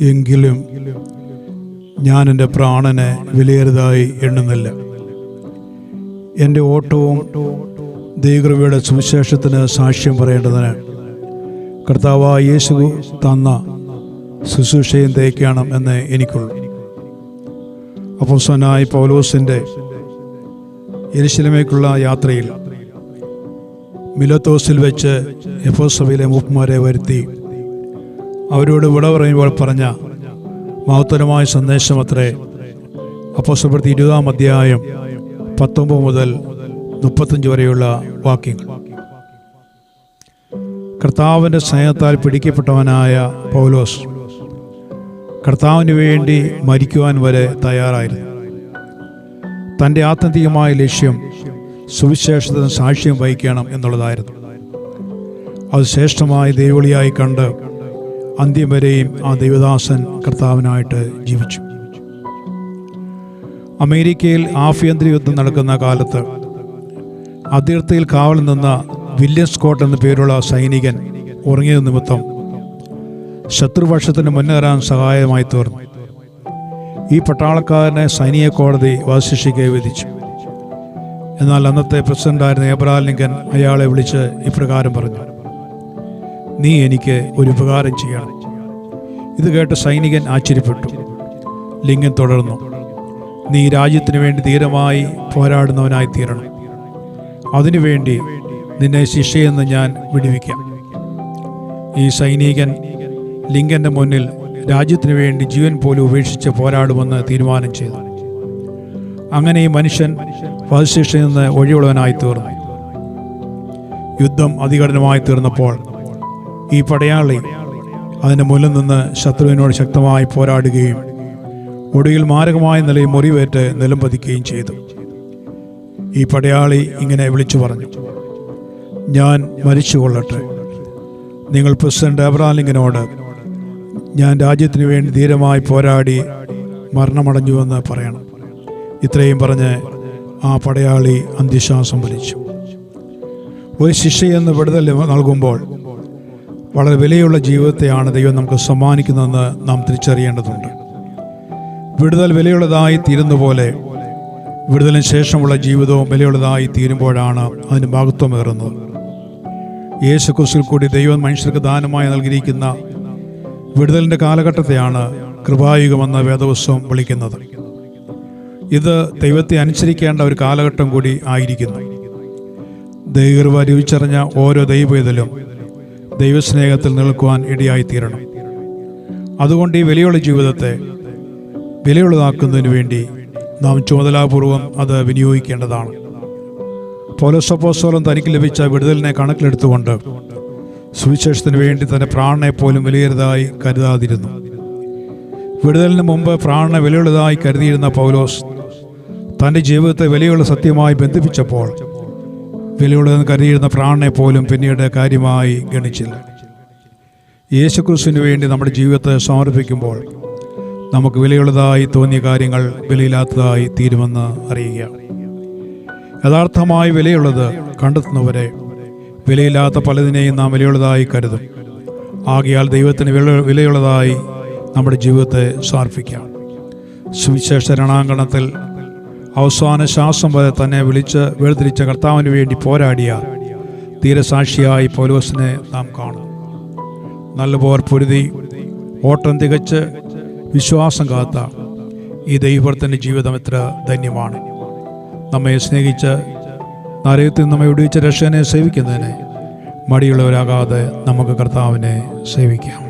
എങ്കിലും ഞാൻ എന്റെ പ്രാണനെ വിലയേറുതായി എണ്ണുന്നില്ല. എന്റെ ഓട്ടവും ദൈവകൃപയുടെ സുവിശേഷത്തിന് സാക്ഷ്യം പറയേണ്ടതിന് കർത്താവായ യേശു തന്ന ശുശ്രൂഷയും തേക്കണം എന്ന് എനിക്കുള്ളൂ. അപ്പോസനായി പൗലോസിന്റെ എരിശിലമേക്കുള്ള യാത്രയിൽ മിലത്തോസിൽ വെച്ച് എഫോസഭയിലെ മുപ്പന്മാരെ വരുത്തി അവരോട് വിട പറയുമ്പോൾ പറഞ്ഞ മഹത്തരമായ സന്ദേശം സന്ദേശമത്രേ. അപ്പോസപ്പെടുത്തി ഇരുപതാം അധ്യായം പത്തൊമ്പത് മുതൽ മുപ്പത്തഞ്ച് വരെയുള്ള വാക്യങ്ങൾ. കർത്താവിന്റെ സ്നേഹത്താൽ പിടിക്കപ്പെട്ടവനായ പൗലോസ് കർത്താവിന് വേണ്ടി മരിക്കുവാൻ വരെ തയ്യാറായിരുന്നു. തന്റെ ആത്യന്തികമായ ലക്ഷ്യം സുവിശേഷത്തിന് സാക്ഷ്യം വഹിക്കണം എന്നുള്ളതായിരുന്നു. അത് ശ്രേഷ്ഠമായ ദൈവളിയായി കണ്ട് അന്ത്യം വരെയും ആ ദൈവദാസൻ കർത്താവിനായിട്ട് ജീവിച്ചു. അമേരിക്കയിൽ ആഭ്യന്തര യുദ്ധം നടക്കുന്ന കാലത്ത് അതിർത്തിയിൽ കാവൽ നിന്ന വില്യം സ്കോട്ട് എന്ന പേരുള്ള സൈനികൻ ഉറങ്ങിയത് നിമിത്തം ശത്രുപക്ഷത്തിന് മുന്നേറാൻ സഹായമായി തീർന്നു. ഈ പട്ടാളക്കാരനെ സൈനിക കോടതി വധശിക്ഷയ്ക്ക് വിധിച്ചു. എന്നാൽ അന്നത്തെ പ്രസിഡന്റായിരുന്ന ഏബ്രഹാം ലിങ്കൻ അയാളെ വിളിച്ച് ഇപ്രകാരം പറഞ്ഞു. നീ എനിക്ക് ഒരു ഉപകാരം ചെയ്യണം. ഇത് കേട്ട് സൈനികൻ ആശ്ചര്യപ്പെട്ടു. ലിംഗൻ തുടർന്നു. നീ രാജ്യത്തിന് വേണ്ടി ധീരമായി പോരാടുന്നവനായി തീരണം. അതിനുവേണ്ടി നിന്നെ ശിക്ഷയെന്ന് ഞാൻ വിടുവിക്കാം. ഈ സൈനികൻ ലിംഗന്റെ മുന്നിൽ രാജ്യത്തിന് വേണ്ടി ജീവൻ പോലും ഉപേക്ഷിച്ച് പോരാടുമെന്ന് തീരുമാനം ചെയ്തു. അങ്ങനെ ഈ മനുഷ്യൻ വധശിക്ഷയിൽ നിന്ന് ഒഴിയുള്ളവനായി തീർന്നു. യുദ്ധം അതികഠിനമായി തീർന്നപ്പോൾ ഈ പടയാളി അതിന്റെ മുന്നിൽ നിന്ന് ശത്രുവിനോട് ശക്തമായി പോരാടുകയും ഒടുവിൽ മാരകമായ നിലയിൽ മുറിവേറ്റ് നിലം പതിക്കുകയും ചെയ്തു. ഈ പടയാളി ഇങ്ങനെ വിളിച്ചു പറഞ്ഞു ഞാൻ മരിച്ചു കൊള്ളട്ടെ നിങ്ങൾ പ്രസിഡന്റ് അബ്രാലിങ്ങിനോട് ഞാൻ രാജ്യത്തിന് വേണ്ടി ധീരമായി പോരാടി മരണമടഞ്ഞുവെന്ന് പറയണം. ഇത്രയും പറഞ്ഞ് ആ പടയാളി അന്ത്യശ്വാസം വലിച്ചു. ഒരു ശിക്ഷയെന്ന് വിടുതൽ നൽകുമ്പോൾ വളരെ വിലയുള്ള ജീവിതത്തെയാണ് ദൈവം നമുക്ക് സമ്മാനിക്കുന്നതെന്ന് നാം തിരിച്ചറിയേണ്ടതുണ്ട്. വിടുതൽ വിലയുള്ളതായി തീരുന്ന പോലെ വിടുതലിന് ശേഷമുള്ള ജീവിതവും വിലയുള്ളതായി തീരുമ്പോഴാണ് അതിന് മഹത്വമേറുന്നത്. യേശു ക്രിസ്തുവിൽ കൂടി ദൈവം മനുഷ്യർക്ക് ദാനമായി നൽകിയിരിക്കുന്ന വിടുതലിന്റെ കാലഘട്ടത്തെയാണ് കൃപായുഗമെന്ന വേദവസ്വം വിളിക്കുന്നത്. ഇത് ദൈവത്തെ അനുസരിക്കേണ്ട ഒരു കാലഘട്ടം കൂടി ആയിരിക്കുന്നു. ദൈവകൃപ രുചിച്ചറിഞ്ഞ ഓരോ ദൈവവേദലും ദൈവസ്നേഹത്തിൽ നിൽക്കുവാൻ ഇടയായിത്തീരണം. അതുകൊണ്ട് ഈ വിലയുള്ള ജീവിതത്തെ വിലയുള്ളതാക്കുന്നതിന് വേണ്ടി നാം ചുമതലാപൂർവം അത് വിനിയോഗിക്കേണ്ടതാണ്. പോലസപ്പോസോളം തനിക്ക് ലഭിച്ച വിടുതലിനെ കണക്കിലെടുത്തുകൊണ്ട് സുവിശേഷത്തിന് വേണ്ടി തന്റെ പ്രാണനെ പോലും വിലയേറിയതായി കരുതാതിരുന്നു. വിടുതലിന് മുമ്പ് പ്രാണനെ വിലയുള്ളതായി കരുതിയിരുന്ന പൗലോസ് തന്റെ ജീവിതത്തെ വിലയുള്ള സത്യമായി ബന്ധിപ്പിച്ചപ്പോൾ വിലയുള്ളതെന്ന് കരുതിയിരുന്ന പ്രാണനെ പോലും പിന്നീട് കാര്യമായി ഗണിച്ചില്ല. യേശുക്രിസ്തുവിന് വേണ്ടി നമ്മുടെ ജീവിതത്തെ സമർപ്പിക്കുമ്പോൾ നമുക്ക് വിലയുള്ളതായി തോന്നിയ കാര്യങ്ങൾ വിലയില്ലാത്തതായി തീരുമെന്ന് അറിയുക. യഥാർത്ഥമായി വിലയുള്ളത് കണ്ടെത്തുന്നവരെ വിലയില്ലാത്ത പലതിനെയും നാം വിലയുള്ളതായി കരുതും. ആകയാൽ ദൈവത്തിന് വില വിലയുള്ളതായി നമ്മുടെ ജീവിതത്തെ സമർപ്പിക്കാം. സുവിശേഷ രണാങ്കണത്തിൽ അവസാന ശ്വാസം വരെ തന്നെ വിളിച്ച് വേർതിരിച്ച കർത്താവിന് വേണ്ടി പോരാടിയ തീരസാക്ഷിയായി പൗലോസിനെ നാം കാണും. നല്ല പോർ പൊരുതി ഓട്ടം തികച്ച് വിശ്വാസം കാത്ത ഈ ദൈവത്തിന്റെ ജീവിതം എത്ര ധന്യമാണ്. നമ്മെ സ്നേഹിച്ച് നരകത്തിൽ നമ്മെ വിടുവിച്ച രക്ഷനെ സേവിക്കുന്നതിന് മടിയുള്ളവരാകാതെ നമുക്ക് കർത്താവിനെ സേവിക്കാം.